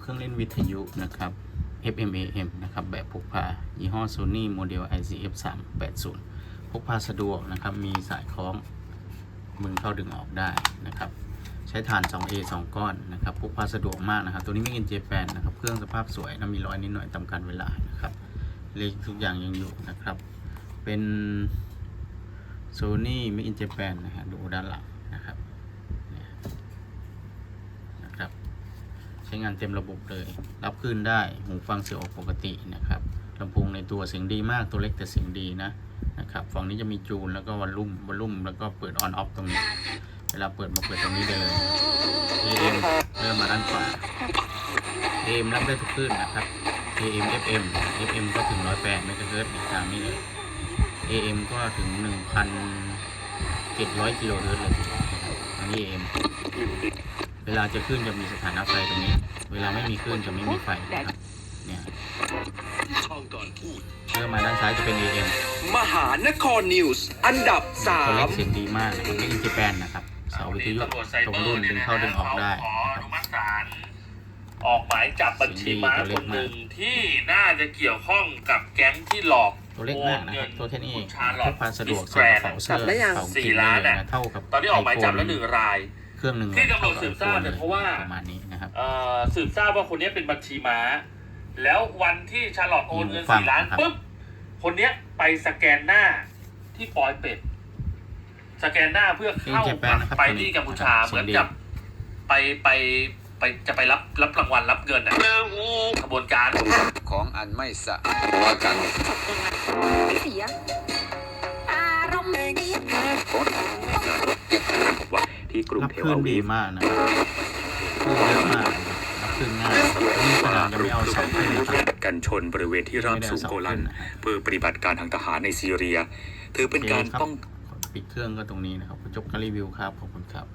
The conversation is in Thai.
เครื่องเล่นวิทยุนะครับ FM AM นะครับแบบพกพายี่ห้อ Sony โมเดล ICF 380 พกพาสะดวกนะครับ มีสายคล้องมึงเข้าดึงออกได้นะครับ ใช้ฐาน 2A 2 ก้อนนะครับ พกพาสะดวกมากนะครับ ตัวนี้ไม่กินเจแปนนะครับ เครื่องสภาพสวยนะมีรอยนิดหน่อยตามการเวลานะครับ เลขทุกอย่างยังอยู่นะครับ เป็น Sony Made in Japan นะฮะดูด้านหลังนะครับเนี่ยนะครับ ใช้งานเต็มระบบเลย รับคลื่นได้หูฟังเสียงออกปกตินะครับลำโพงในตัวเสียงดีมากตัวเล็กแต่เสียงดีนะนะครับฝั่งนี้จะมีจูนแล้วก็วอลลุ่มวอลลุ่มแล้วก็เปิดออนออฟตรงนี้ เวลาเปิดมาเปิดตรงนี้ได้เลย AM เริ่มมาด้านขวา AM รับได้ทุกคลื่นนะครับ AM FM FM ก็ถึง 108เมกะเฮิรตซ์ในทางนี้เลย AM ก็ถึง 1,700กิโลเฮิรตซ์เลยอันนี้ AM เวลาจะขึ้นจะมีสถานะไฟตรงนี้ เวลาไม่มีขึ้นจะไม่มีไฟนะครับเนี่ยช่องก่อนพูดเริ่มมาด้านซ้ายจะเป็น AM มหานครนิวส์อันดับตัวเล็ก3เสียงดีมากนะครับไม่อินจิแปนนะครับเสาวิทยุตำรวจไซตรงเบอรุ่นร์ดึงเข้าดึงออกได้ขอนะอครับนุมัติศาลออกหมายจับบัญชีม้าคนหนึ่งที่น่าจะเกี่ยวข้องกับแก๊งที่หลอกตัวเล็กมากนะครับตัวแค่นี้เองณชาลพอตกพาสะดวกมิใส่กระแกรเป๋านเสื้อจับได้ยังกระเป๋าสี่กินล้านได้เลยน่ะนะเท่ากับตอนนี้ออกหมายจับแล้วหนึ่งราย เครื่องหนึ่งที่ตำรวจสืบทราบเนี่ยเพราะว่าประมาณนี้นะครับเอ่อสืบทราบว่าคนนี้เป็นบัญชีม้า แล้ววันที่ชาลอตโอนเงินฟังสี่ล้านนะครับปุ๊บคนเนี้ยไปสแกนหน้าที่ปอยเป็ด สแกนหน้าเพื่อเข้าเป็นเจแปนนะครับไปตัวนี้ที่กัมพูชานะครับเหมือนเสียงดีกับไปไปไปจะไปรับรับรางวัลรับเงินอะขบวนการของอันไม่สะว่ากันเสียอารมณ์ดี ที่กรุงรับเทคลื่วนวีดีฟมากนะครับคลื่นเยอะมากนะครับรับคลื่นง่ายนี่ขนาดจะไม่เอาเสาขึ้นนะครับกันชนบริเวณที่ราบสูงโกลัน เพื่อปฏิบัติการทางทหารในซีเรีย ถือเป็นการป้องปิดเครื่องก็ตรงนี้นะครับจบการรีวิวครับ ขอบคุณครับ